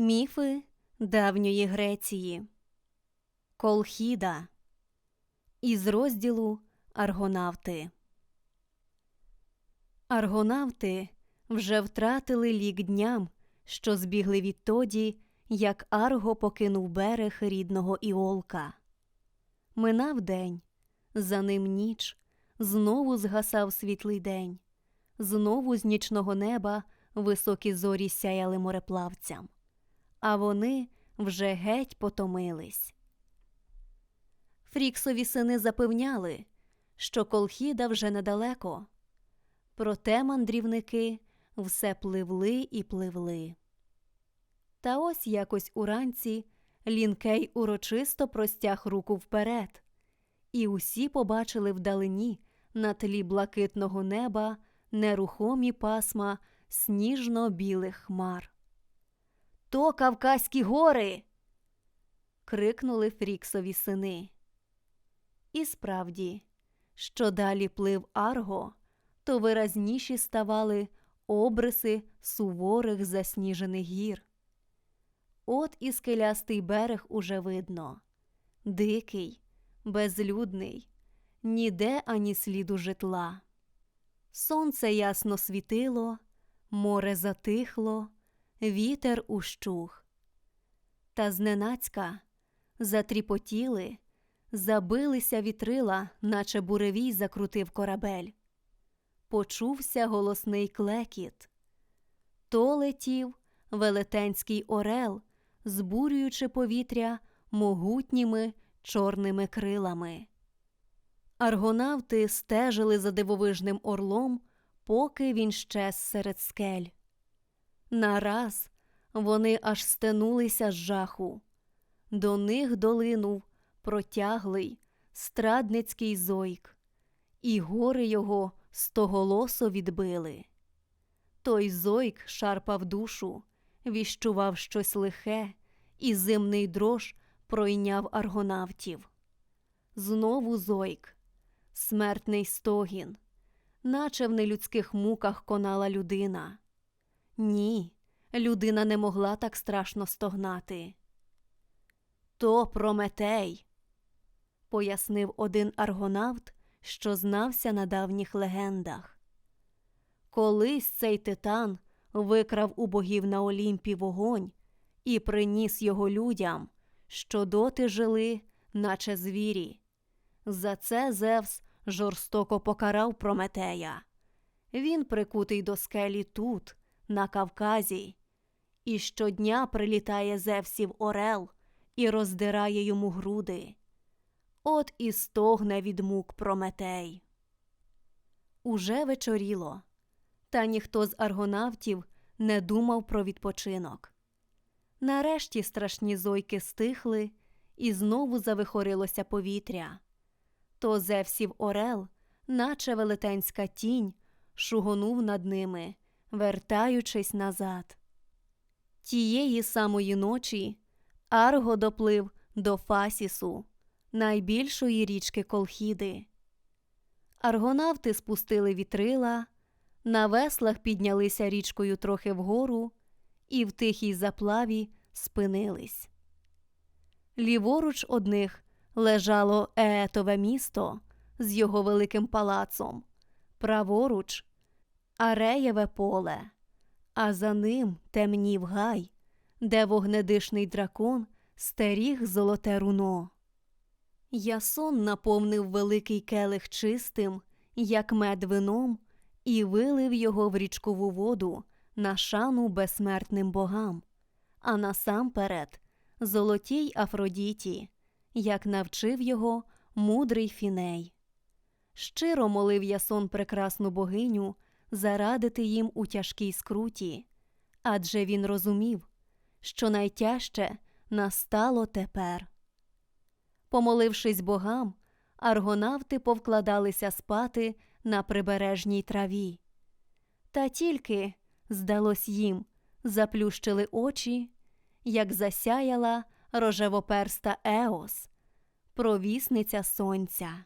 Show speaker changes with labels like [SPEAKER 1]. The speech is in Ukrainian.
[SPEAKER 1] Міфи давньої Греції Колхіда із розділу Аргонавти. Аргонавти вже втратили лік дням, що збігли відтоді, як Арго покинув берег рідного Іолка. Минав день, за ним ніч, знову згасав світлий день, знову з нічного неба високі зорі сяяли мореплавцям а вони вже геть потомились. Фріксові сини запевняли, що колхіда вже недалеко, проте мандрівники все пливли і пливли. Та ось якось уранці лінкей урочисто простяг руку вперед, і усі побачили вдалині на тлі блакитного неба нерухомі пасма сніжно-білих хмар. То Кавказькі гори. крикнули Фріксові сини. І справді, що далі плив Арго, то виразніші ставали обриси суворих засніжених гір. От і скелястий берег уже видно дикий, безлюдний, ніде ані сліду житла. Сонце ясно світило, море затихло вітер ущух. Та зненацька затріпотіли, забилися вітрила, наче буревій закрутив корабель. Почувся голосний клекіт. То летів велетенський орел, збурюючи повітря могутніми чорними крилами. Аргонавти стежили за дивовижним орлом, поки він щез серед скель. Нараз вони аж стенулися з жаху. До них долинув протяглий страдницький зойк, і гори його стоголосо відбили. Той зойк шарпав душу, віщував щось лихе, і зимний дрож пройняв аргонавтів. Знову зойк, смертний стогін, наче в нелюдських муках конала людина. Ні, людина не могла так страшно стогнати. То Прометей, пояснив один аргонавт, що знався на давніх легендах. Колись цей титан викрав у богів на Олімпі вогонь і приніс його людям, що доти жили, наче звірі. За це Зевс жорстоко покарав Прометея. Він прикутий до скелі тут на Кавказі, і щодня прилітає Зевсів Орел і роздирає йому груди. От і стогне від мук Прометей. Уже вечоріло, та ніхто з аргонавтів не думав про відпочинок. Нарешті страшні зойки стихли, і знову завихорилося повітря. То Зевсів Орел, наче велетенська тінь, шугонув над ними вертаючись назад. Тієї самої ночі Арго доплив до Фасісу, найбільшої річки Колхіди. Аргонавти спустили вітрила, на веслах піднялися річкою трохи вгору і в тихій заплаві спинились. Ліворуч одних лежало Еетове місто з його великим палацом, праворуч Ареєве поле, а за ним темнів гай, де вогнедишний дракон стеріг золоте руно. Ясон наповнив великий келих чистим, як мед вином, і вилив його в річкову воду на шану безсмертним богам, а насамперед золотій Афродіті, як навчив його мудрий фіней. Щиро молив ясон прекрасну богиню зарадити їм у тяжкій скруті, адже він розумів, що найтяжче настало тепер. Помолившись богам, аргонавти повкладалися спати на прибережній траві. Та тільки, здалось їм, заплющили очі, як засяяла рожевоперста Еос, провісниця сонця.